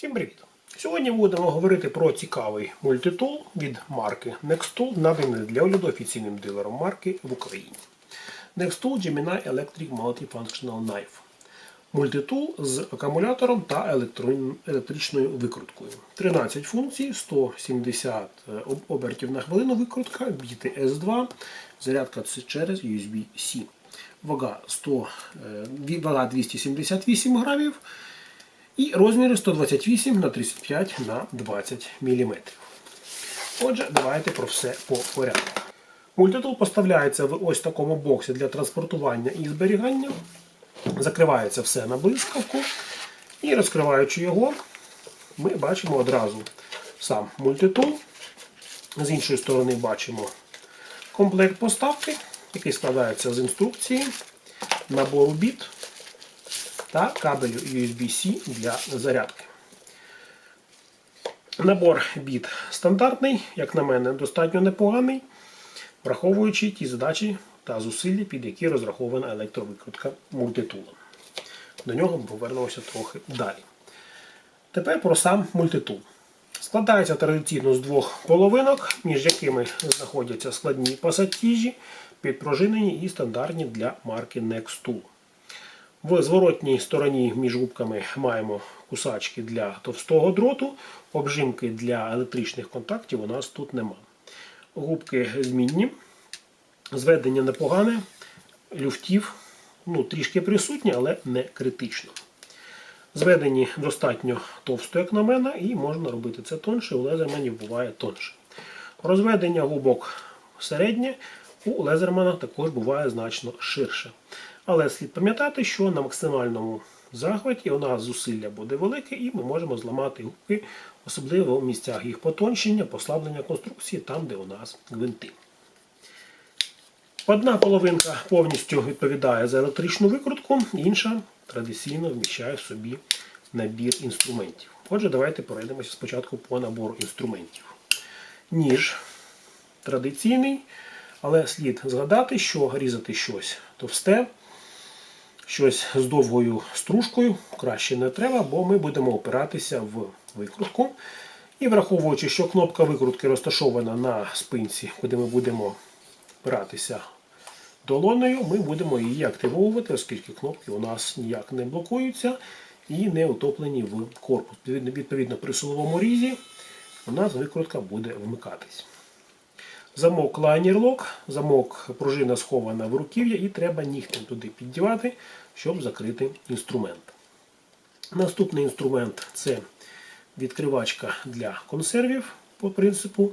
Всім привіт! Сьогодні будемо говорити про цікавий мультитул від марки Nextool, наданий для огляду офіційним дилером марки в Україні. Nextool Gemini Electric Multifunctional Knife. Мультитул з акумулятором та електричною викруткою. 13 функцій, 170 обертів на хвилину викрутка, біти S2, зарядка через USB-C. Вага, 100, е, вага 278 грамів. І розміри 128 на 35 на 20 мм. Отже, давайте про все по порядку. Мультитул поставляється в ось такому боксі для транспортування і зберігання. Закривається все на блискавку. І розкриваючи його, ми бачимо одразу сам мультитул. З іншої сторони бачимо комплект поставки, який складається з інструкції, набору біт та кабелю USB-C для зарядки. Набор біт стандартний, як на мене, достатньо непоганий, враховуючи ті задачі та зусилля, під які розрахована електровикрутка мультитула. До нього ми повернемося трохи далі. Тепер про сам мультитул. Складається традиційно з двох половинок, між якими знаходяться складні пасатіжі, підпружинені і стандартні для марки Nextool. В зворотній стороні між губками маємо кусачки для товстого дроту, обжимки для електричних контактів у нас тут нема. Губки змінні, зведення непогане, люфтів ну, трішки присутні, але не критично. Зведені достатньо товсто, як на мене, і можна робити це тонше, у лезерменів буває тонше. Розведення губок середнє, у лезермана також буває значно ширше. Але слід пам'ятати, що на максимальному захваті у нас зусилля буде велике, і ми можемо зламати губки, особливо в місцях їх потончення, послаблення конструкції, там, де у нас гвинти. Одна половинка повністю відповідає за електричну викрутку, інша традиційно вміщає в собі набір інструментів. Отже, давайте перейдемося спочатку по набору інструментів. Ніж традиційний, але слід згадати, що різати щось товсте, щось з довгою стружкою краще не треба, бо ми будемо опиратися в викрутку. І враховуючи, що кнопка викрутки розташована на спинці, куди ми будемо опиратися долонею, ми будемо її активовувати, оскільки кнопки у нас ніяк не блокуються і не утоплені в корпус. Відповідно при силовому різі у нас викрутка буде вмикатись. Замок лайнер лок, замок пружина схована в руків'я і треба нігтем туди піддівати, щоб закрити інструмент. Наступний інструмент це відкривачка для консервів по принципу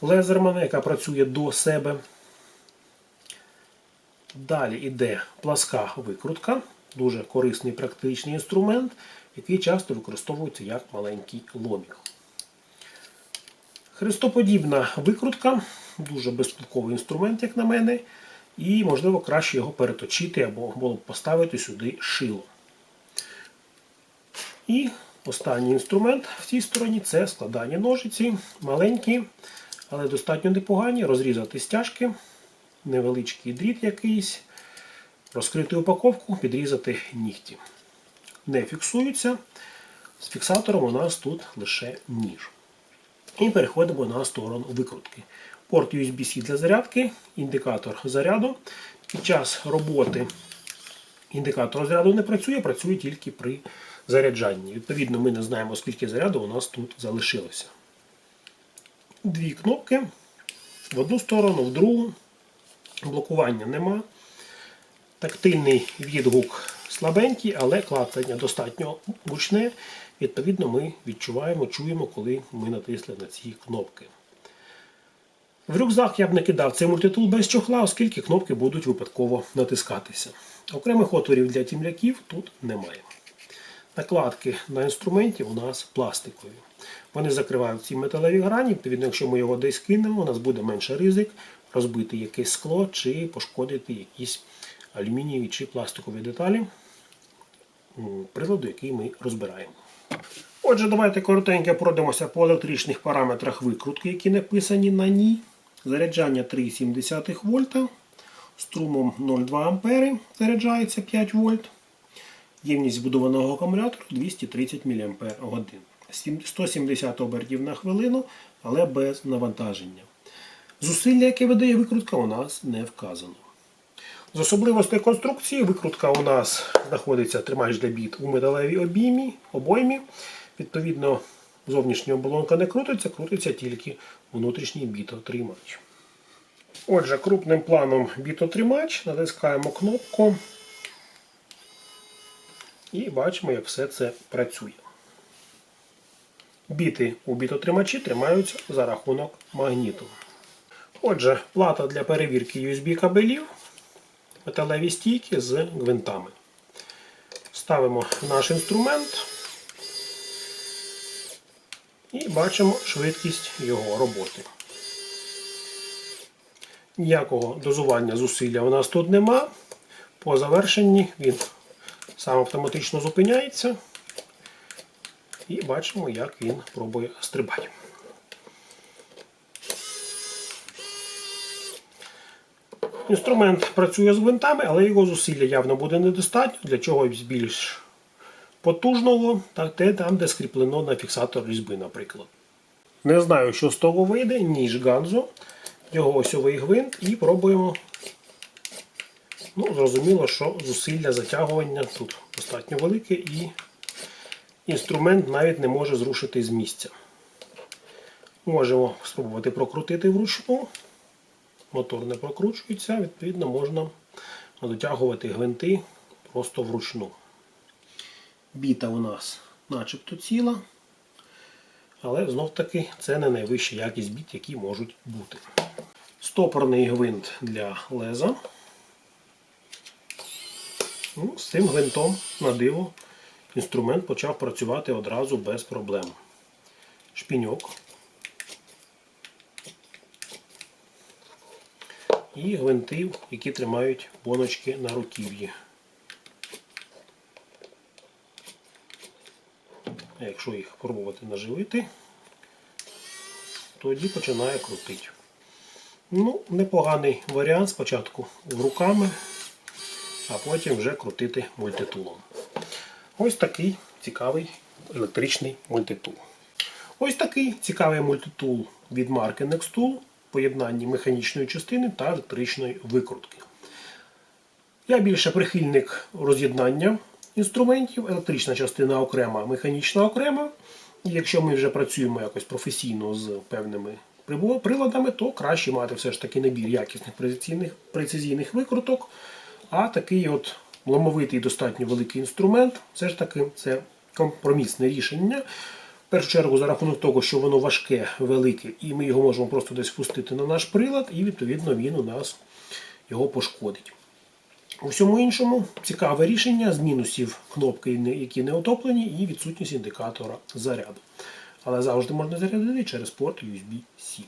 Лезермана, яка працює до себе. Далі йде пласка викрутка, дуже корисний практичний інструмент, який часто використовується як маленький ломік. Хрестоподібна викрутка, дуже безтолковий інструмент, як на мене, і, можливо, краще його переточити або було б поставити сюди шило. І останній інструмент в цій стороні це складання ножиці, маленькі, але достатньо непогані, розрізати стяжки, невеличкий дріт якийсь, розкрити упаковку, підрізати нігті. Не фіксуються. З фіксатором у нас тут лише ніж. І переходимо на сторону викрутки. Порт USB-C для зарядки, індикатор заряду. Під час роботи індикатор заряду не працює, працює тільки при заряджанні. Відповідно, ми не знаємо, скільки заряду у нас тут залишилося. Дві кнопки в одну сторону, в другу. Блокування нема. Тактильний відгук слабенький, але клацання достатньо гучне. Відповідно, ми відчуваємо, чуємо, коли ми натисли на ці кнопки. В рюкзак я б не кидав цей мультитул без чохла, оскільки кнопки будуть випадково натискатися. Окремих отворів для тімляків тут немає. Накладки на інструменті у нас пластикові. Вони закривають ці металеві грані, відповідно, якщо ми його десь кинемо, у нас буде менше ризик розбити якесь скло чи пошкодити якісь алюмінієві чи пластикові деталі, приладу, який ми розбираємо. Отже, давайте коротенько пройдемося по електричних параметрах викрутки, які написані на ній. Заряджання 3,7 вольта. Струмом 0,2 ампери заряджається 5 вольт. Ємність збудованого акумулятора 230 мАч. 170 обертів на хвилину, але без навантаження. Зусилля, яке видає викрутка, у нас не вказано. З особливостей конструкції викрутка у нас знаходиться тримач для біт у металевій обіймі, обоймі. Відповідно, зовнішня оболонка не крутиться, крутиться тільки внутрішній бітотримач. Отже, крупним планом бітотримач натискаємо кнопку і бачимо, як все це працює. Біти у бітотримачі тримаються за рахунок магніту. Отже, плата для перевірки USB кабелів, металеві стійки з гвинтами. Ставимо наш інструмент і бачимо швидкість його роботи. Ніякого дозування зусилля у нас тут нема. По завершенні він сам автоматично зупиняється. І бачимо, як він пробує стрибати. Інструмент працює з гвинтами, але його зусилля явно буде недостатньо для чогось більш потужного, та те там, де скріплено на фіксатор різьби, наприклад. Не знаю, що з того вийде, ніж Ганзо, його осьовий гвинт, і пробуємо. Ну, Зрозуміло, що зусилля затягування тут достатньо велике і інструмент навіть не може зрушити з місця. Можемо спробувати прокрутити вручну. Мотор не прокручується, відповідно, можна дотягувати гвинти просто вручну. Біта у нас начебто ціла, але знов таки це не найвища якість біт, які можуть бути. Стопорний гвинт для леза. Ну, з цим гвинтом на диво інструмент почав працювати одразу без проблем. Шпіньок. І гвинти, які тримають боночки на руків'ї. А Якщо їх пробувати наживити, тоді починає крутити. Ну, непоганий варіант спочатку руками, а потім вже крутити мультитулом. Ось такий цікавий електричний мультитул. Ось такий цікавий мультитул від марки Nextool в поєднанні механічної частини та електричної викрутки. Я більше прихильник роз'єднання інструментів, електрична частина окрема, механічна окрема. І якщо ми вже працюємо якось професійно з певними приладами, то краще мати все ж таки набір якісних прецизійних, прецизійних викруток. А такий от ломовитий достатньо великий інструмент, все ж таки це компромісне рішення. В першу чергу за рахунок того, що воно важке, велике, і ми його можемо просто десь впустити на наш прилад, і відповідно він у нас його пошкодить. У всьому іншому цікаве рішення з мінусів кнопки, які не отоплені, і відсутність індикатора заряду. Але завжди можна зарядити через порт USB-C.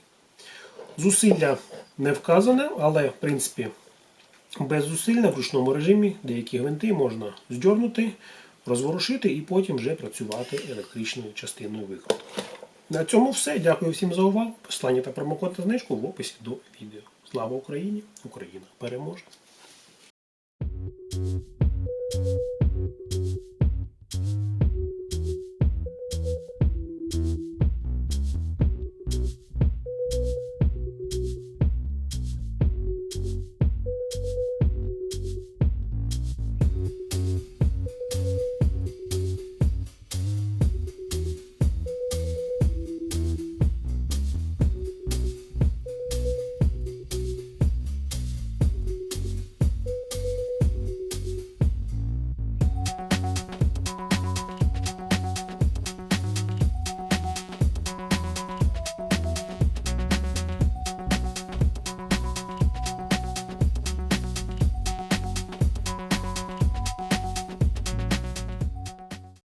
Зусилля не вказане, але в принципі без зусилля в ручному режимі деякі гвинти можна здьорнути, розворушити і потім вже працювати електричною частиною викрутки. На цьому все. Дякую всім за увагу. Послання та промокод та знижку в описі до відео. Слава Україні! Україна переможе! thank you